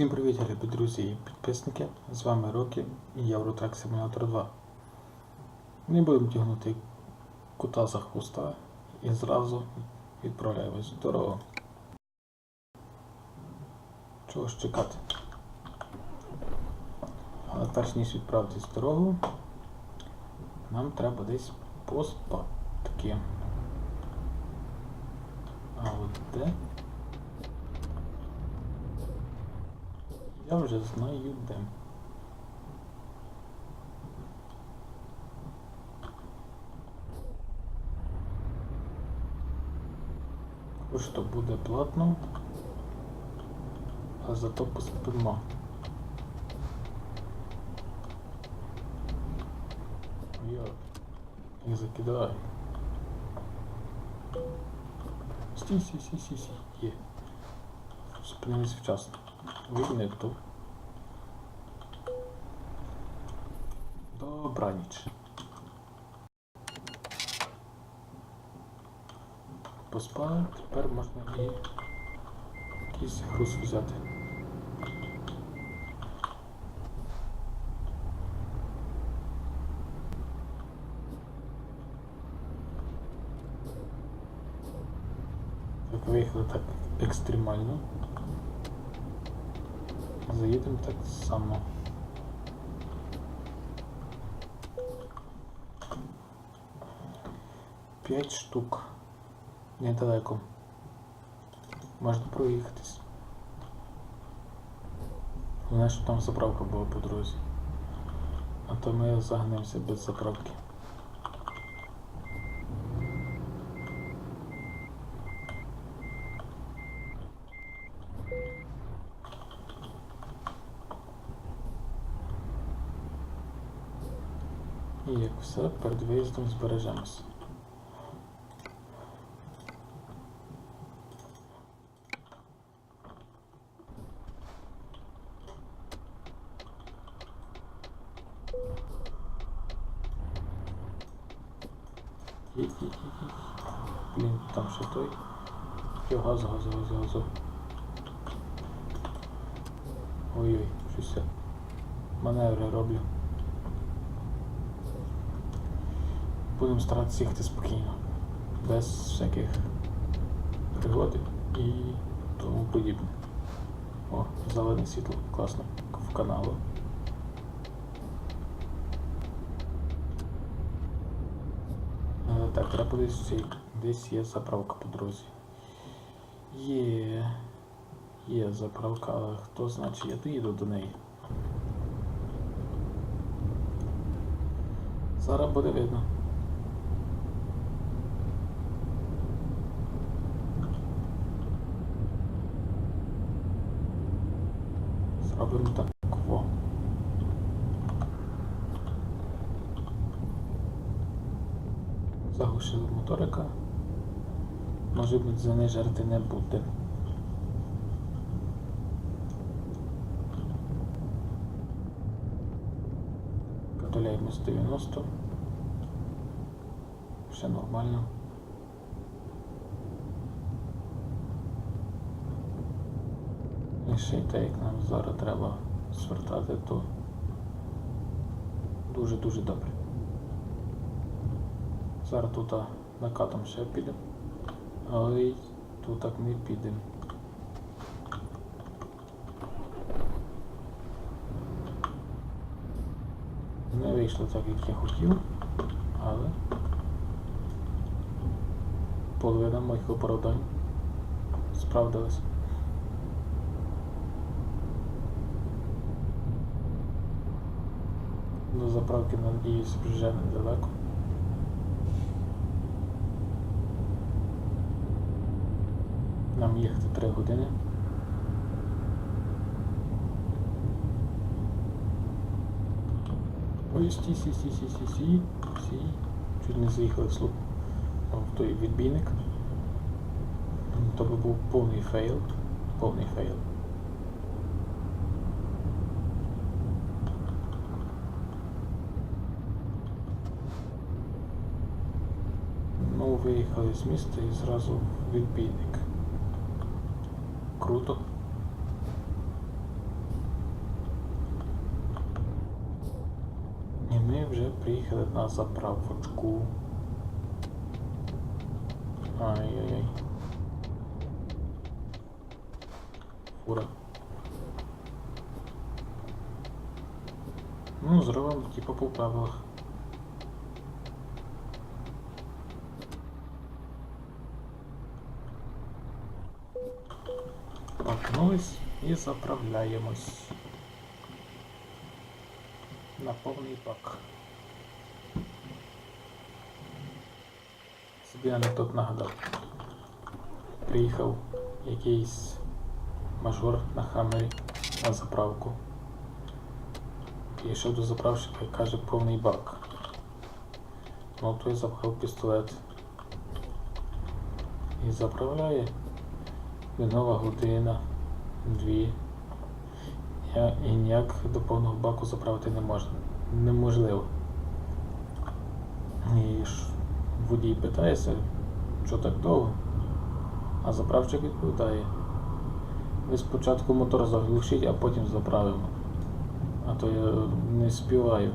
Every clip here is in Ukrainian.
Всім привіт, любі друзі і підписники. З вами Рокі і Євротрек Simulator 2. Не будемо тягнути кута за хвоста і зразу відправляємось в дорогу. Чого ж чекати? Але перш ніж відправитись в дорогу, нам треба десь поспати. А от де? Я вже знаю де. Хоч то буде платно, а зато поспимо. Йо, їх закидаю. Стій, стій, стій, стій, стій. Є. Зупинились вчасно. Видно хто. Добраніч. Поспали, тепер можна і якийсь груз взяти. Так виїхали так екстремально. Заїдемо так само. П'ять штук. Недалеко. Можна проїхатись. Головне, щоб там заправка була по дорозі. А то ми загнемося без заправки. І як все, перед виїздом збережемося. Блін, там ще той. Йо, газу, газу, газу, газу. Ой-ой, щось маневри роблю. Будемо старатися їхати спокійно, без всяких пригод і тому подібне. О, зелене світло, класно, в каналу. Е, Так, треба десь. Десь є заправка по дорозі. Є. Є заправка, але хто значить я доїду до неї. Зараз буде видно. Зробимо так. Во. Заглушили моторика. Може бути занижати не буде. Подоляємо 90. Все нормально. І ще й те, як нам зараз треба звертати, то дуже-дуже добре. Зараз тут накатом ще підемо, але тут так не підемо. Не вийшло так, як я хотів, але половина моїх оправдань справдилась. До заправки, надіюсь, вже недалеко. Нам їхати 3 години. Ой, стій, стій, стій, стій, стій, стій, стій. Чуть не заїхали в слуп. В той відбійник. То би був повний фейл. Повний фейл. Ну, виїхали з міста і зразу в відбійник. Круто. І ми вже приїхали на заправочку. Ай-яй-яй. Фура. Ну, зробимо типа по правилах. Паркнулись і заправляємось. На повний бак. Собі анекдот нагадав. Приїхав якийсь мажор на хамері на заправку. Підійшов до заправщика і каже повний бак. Ну той запхав пістолет. І заправляє. Нова година, дві. Я, і ніяк до повного баку заправити не можна. Неможливо. І ж водій питається, що так довго. А заправщик відповідає. Ви спочатку мотор заглушіть, а потім заправимо. А то я не співаю.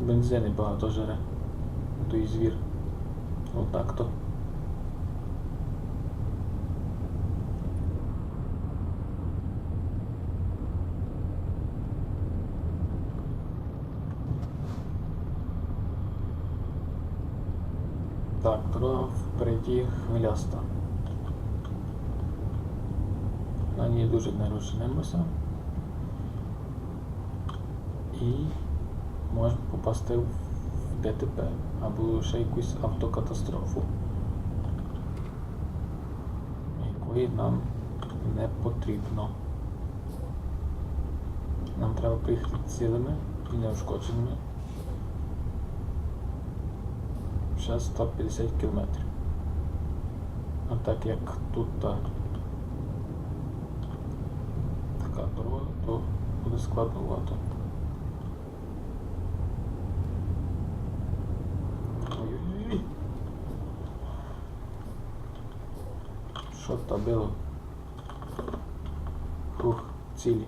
Бензини багато жере. Той звір. Отак Так, дорога впереді хвиляста. На ній дуже не розженемося. І можемо попасти в ДТП або ще якусь автокатастрофу, якої нам не потрібно. Нам треба приїхати цілими і неушкодженими. Ще 150 кілометрів. А так як тут та така дорога, то буде складновато. Ой-ой-ой. Що то було? Фух, цілі.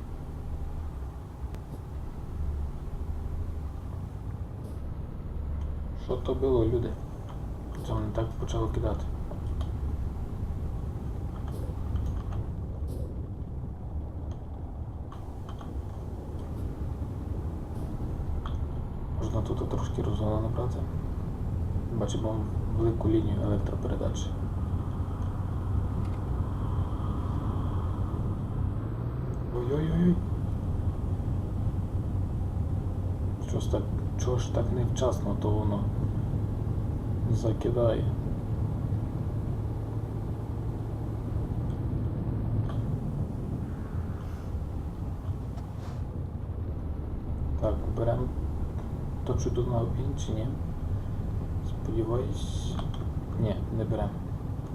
Що то було, люди? Це вони так почали кидати. Можна тут трошки розгону набрати. Бачимо велику лінію електропередач. Ой-ой-ой. Що ж так, чого ж так невчасно, то воно закидає. Так, беремо то чудо на обгін чи ні? Сподіваюсь. Ні, не беремо.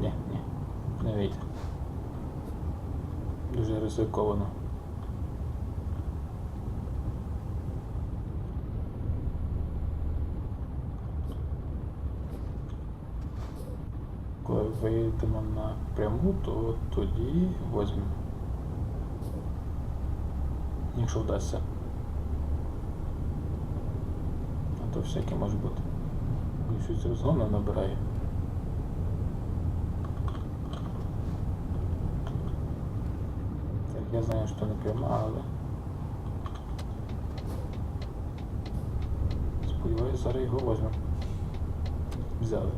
Ні, ні, не вийде. Дуже ризиковано. Вийдемо на пряму, то тоді возьмемо. Якщо вдасться. А то всяке може бути. Щось розгону набирає. Так, я знаю, що не пряма, але... Сподіваюсь, зараз його возьмемо. Взяли.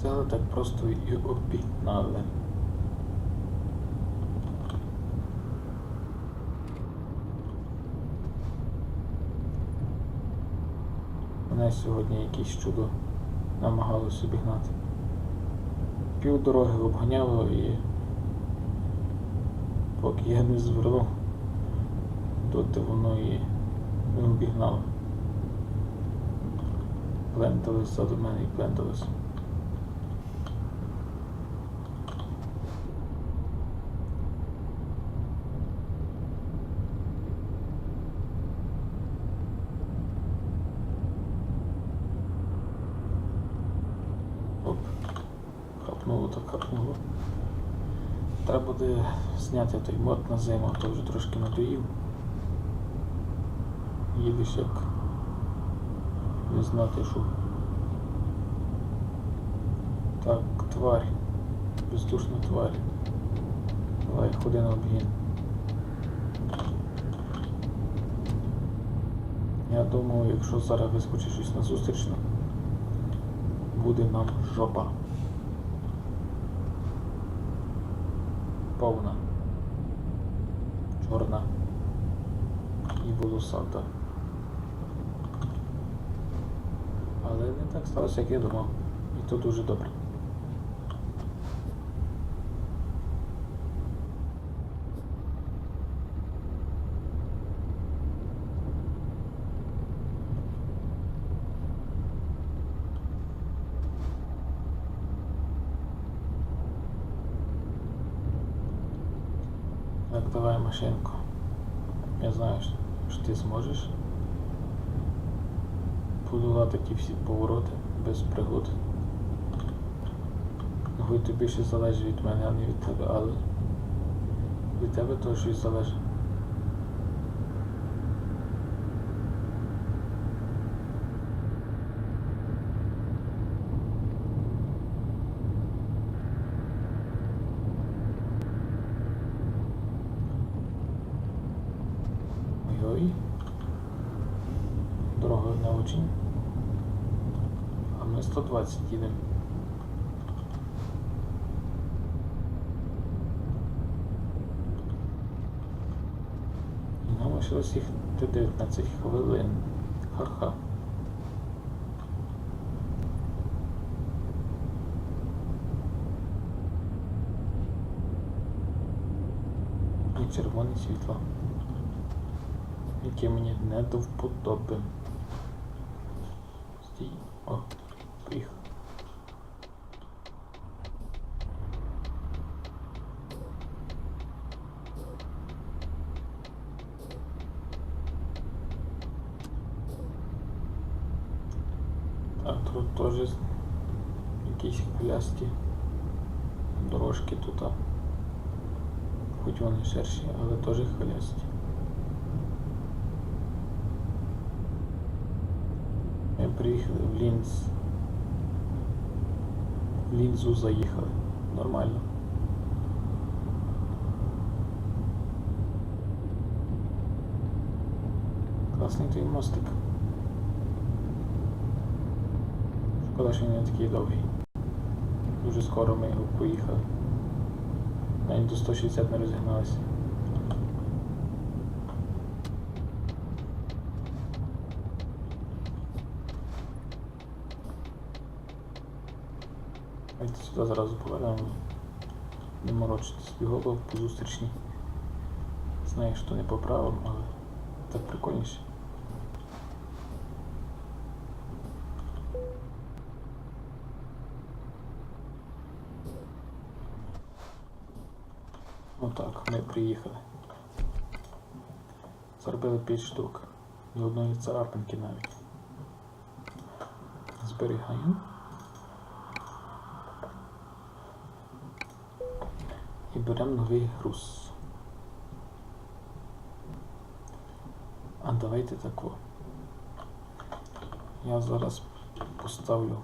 Взяли так просто і обігнали. Мене сьогодні якесь чудо намагалось обігнати. Пів дороги обганяло і поки я не звернув, доти воно і не обігнало. Плентались ззаду мене і плентались. Оп. Так хапнуло. Треба буде зняти той мод на зиму, а то вже трошки надоїв. Їдеш як не знати що. Так, тварь. Бездушна тварь. Давай, ходи на обгін. Я думаю, якщо зараз вискочить щось на зустрічну, буде нам жопа. Повна. Чорна. І волосата. Але я думав. І то дуже добре. Так, давай машинку. Я знаю, що ти зможеш подолати ті всі повороти без пригод. Ну, то більше залежить від мене, а не від тебе, але від тебе теж щось залежить. Ой-ой. Дорога очень. А ми 120 їдемо. І нам лишилось їх 19 хвилин. Ха-ха. І червоне світло яке мені не до вподоби. Стій. О, поїхав. Так, тут теж якісь хвилясті дорожки тут. Хоч вони ширші, але теж хвилясті. Приїхали в Лінз. В Лінзу заїхали. Нормально. Класний той мостик. Шкода, що не такий довгий. Дуже скоро ми його поїхали. Навіть до 160 не розігналися. Давайте сюди зразу повернемо. Не морочити собі голову по зустрічній. Знаю, що не по правилам, але так прикольніше. Отак, ми приїхали. Зробили 5 штук. Ні одної царапинки навіть. Зберігаємо. Беремо новий груз. А давайте тако. Я зараз поставлю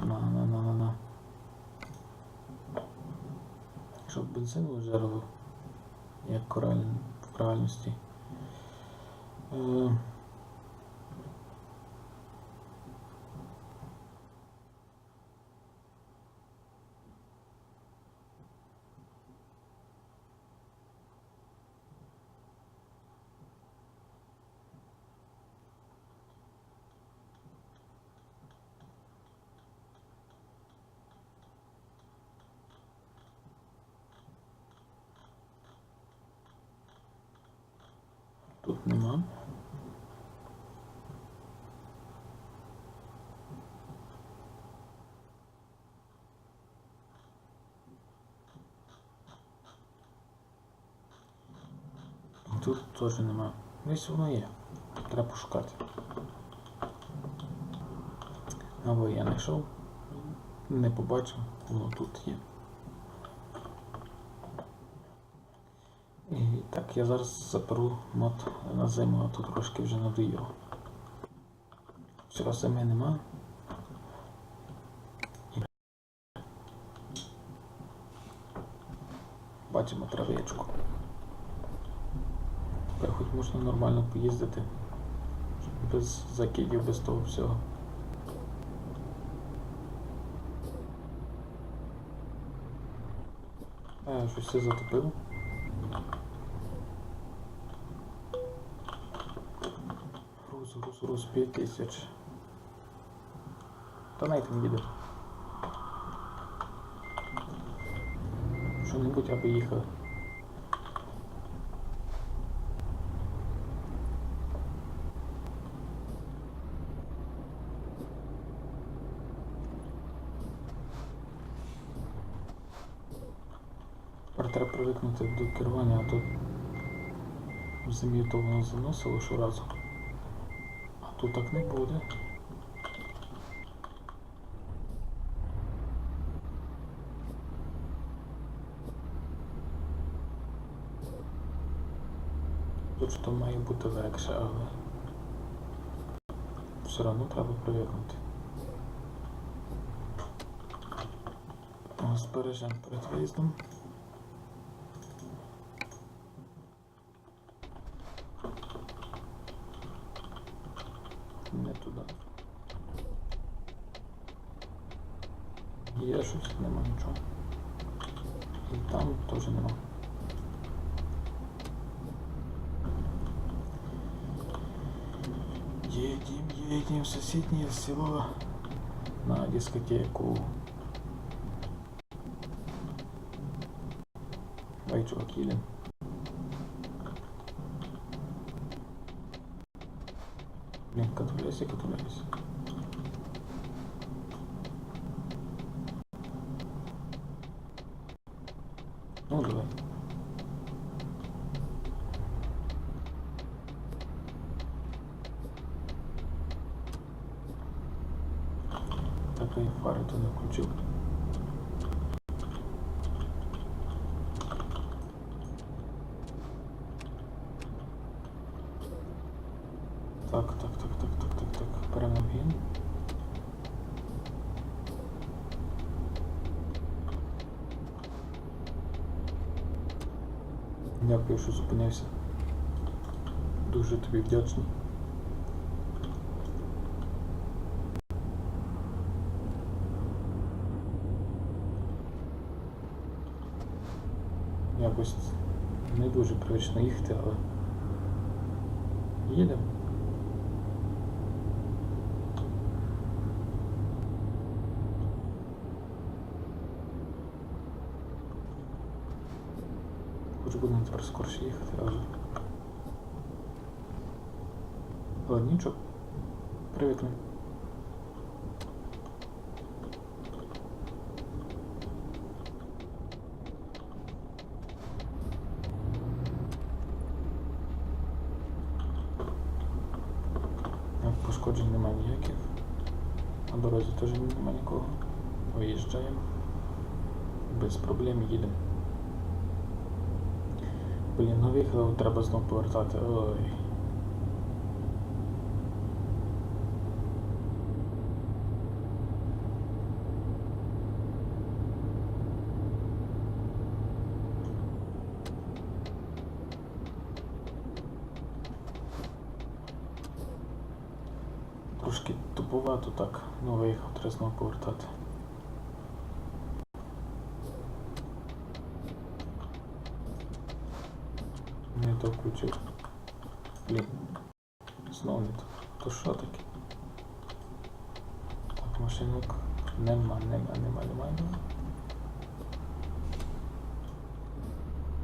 на на на на на. Щоб бензин вижарило, як в реальності. Е, Тут нема. Тут теж нема. Десь воно є. Треба пошукати. Або я знайшов, не побачив, воно тут є. І так, я зараз заперу мод на зиму, а тут трошки вже надоїло. Вчора зими нема. Бачимо травичку. Можна нормально поїздити. Без закидів, без того всього. А, я щось все затопив. Груз, груз, груз, 5 тисяч. Та навіть не їде. Що-небудь аби їхали. Тепер треба до керування, а то в зимі то воно заносило щоразу. А тут так не буде. Тут що має бути легше, але все одно треба привикнути. Збережемо перед виїздом. Є щось, нема нічого. І там теж нема. Едем, едем в соседнее село на дискотеку. Ай, чувак, едем. Блин, катуляйся, катуляйся. Фари то не включив. Так, так, так, так, так, так, так. Беремо він. Дякую, що зупинився. Дуже тобі вдячний. Якось не дуже привично їхати, але їдемо. Хоч будемо тепер скорше їхати, але. Нічого. Привикнемо. Так, Пошкоджень немає ніяких. На дорозі теж немає нікого. Виїжджаємо. Без проблем їдемо. Блін, ну виїхали, треба знов повертати. Ой. Трошки туповато так, ну виїхав, треба знову повертати. Включив. Блін. Знову не. То що таке? Так, машинок нема, нема, нема, нема, нема.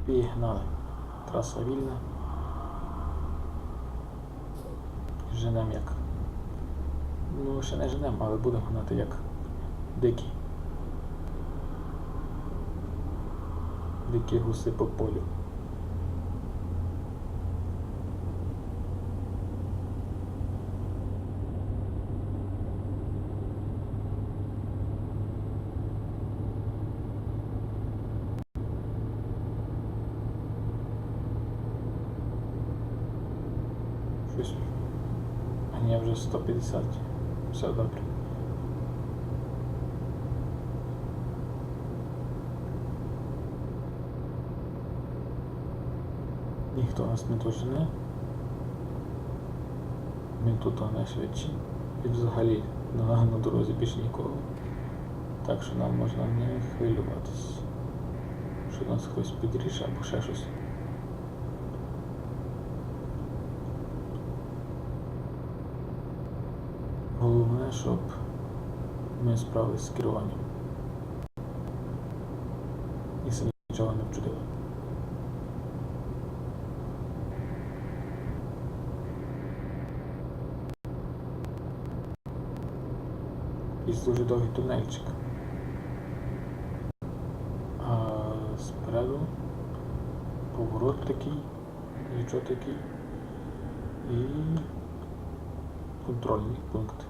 Пігнали. Траса вільна. Женем як. Ну, ще не женем, але будемо гнати як дикі. Дикі гуси по полю. Майже 150. Все добре. Ніхто нас не дожене. Ми тут найшвидші. І взагалі на, на дорозі більше нікого. Так що нам можна не хвилюватись. Що нас хтось підріже або ще щось. Головне, щоб ми справились з керуванням. І самі нічого не вчудили. І дуже довгий тунельчик. А спереду поворот такий, нічого такий. І контрольний пункт.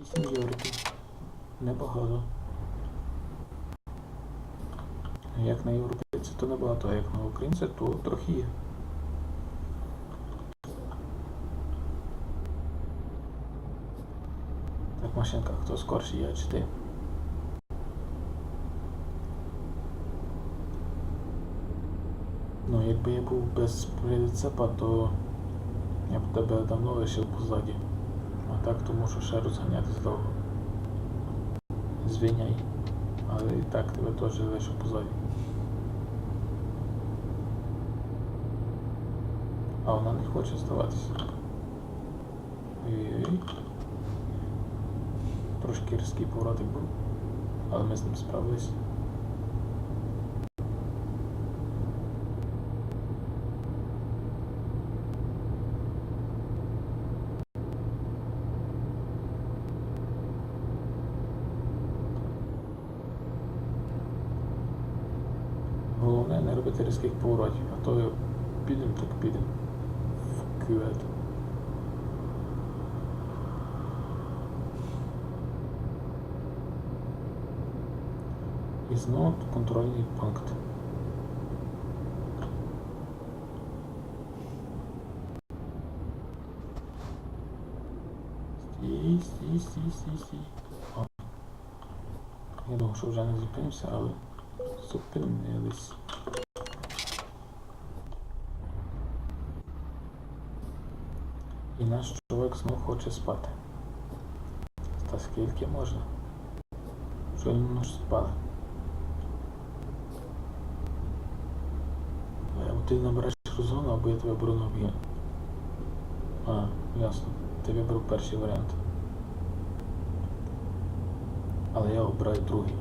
Вісім євриків. Небагато. Як на європейця, то небагато, а як на українця, то трохи є. Так, машинка, хто скорше, я чи ти? Ну, якби я був без прицепа, то я б тебе давно лишив позаді. А так то мушу ще розганятись довго. Звиняй. Але і так тебе теж лишу позаді. А вона не хоче здаватися. Ой-ой-ой. Трошки різкий поворотик був, але ми з ним справились. Головне не робити різких поворотів, а то підемо, так підемо. Кювет. І знову контрольний пункт. Стій, стій, стій, стій, стій. О. Я думав, що вже не зупинився, але зупинились. Наш чоловік знов хоче спати. Та скільки можна? Що йому ж спали? Ти набереш розгону, або я тебе беру на об'єм. А, ясно. Ти вибрав перший варіант. Але я обираю другий.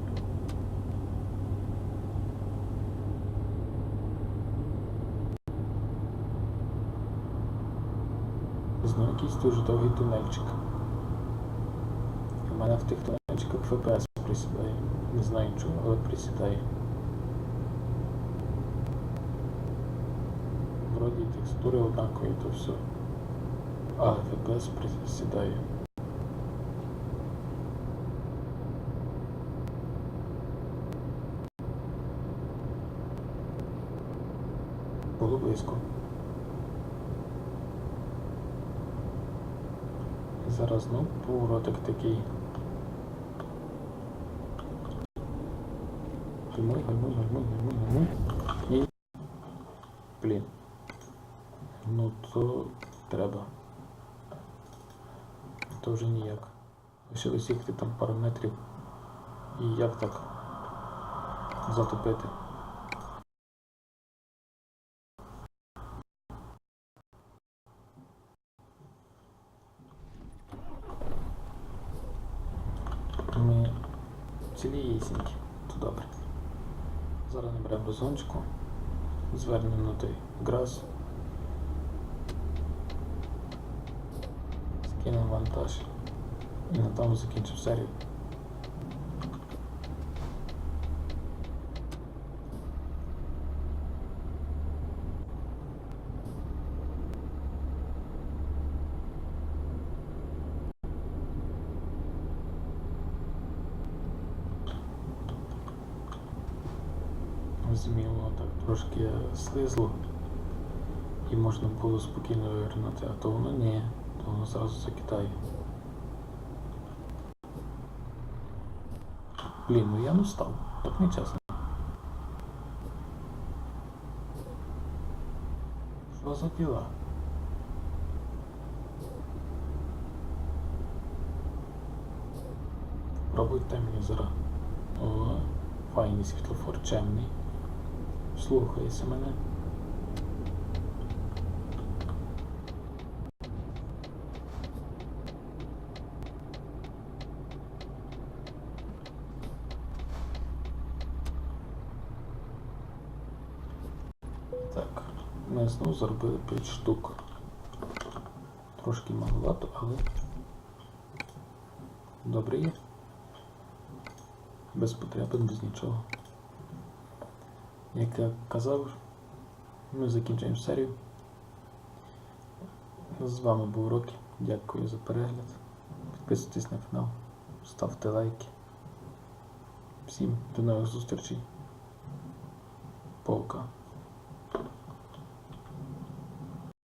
Знову якийсь дуже довгий тунельчик. У мене в тих тунельчиках ФПС присідає. Не знаю чого, але присідає. Вроді текстури однакові, то все. А, ФПС присідає. Було близько. Зараз ну поворотик такий. Гальмуй, гальмуй, гальмуй, гальмуй, гальмуй. Ні. Блін. Ну то треба. То вже ніяк. Лишилось їхати там пару метрів. І як так затопити? Ми цілісінькі, то добре. Зараз наберемо розгончику, звернемо на той грас, скинемо вантаж закінчимо серію. воно так трошки слизло. І можна було спокійно вивернути, а то воно ні, то воно зразу закидає. Блін, ну я не став, так не чесно. Що за діла? Пробуй темні зараз. О, файний світлофор, чемний. Слухається мене. Так, ми знову зробили 5 штук. Трошки маловато, але добре є. Без потреби, без нічого. Як я казав, ми закінчуємо серію. З вами був Рокі. Дякую за перегляд. Підписуйтесь на канал, ставте лайки. Всім до нових зустрічей. Пока.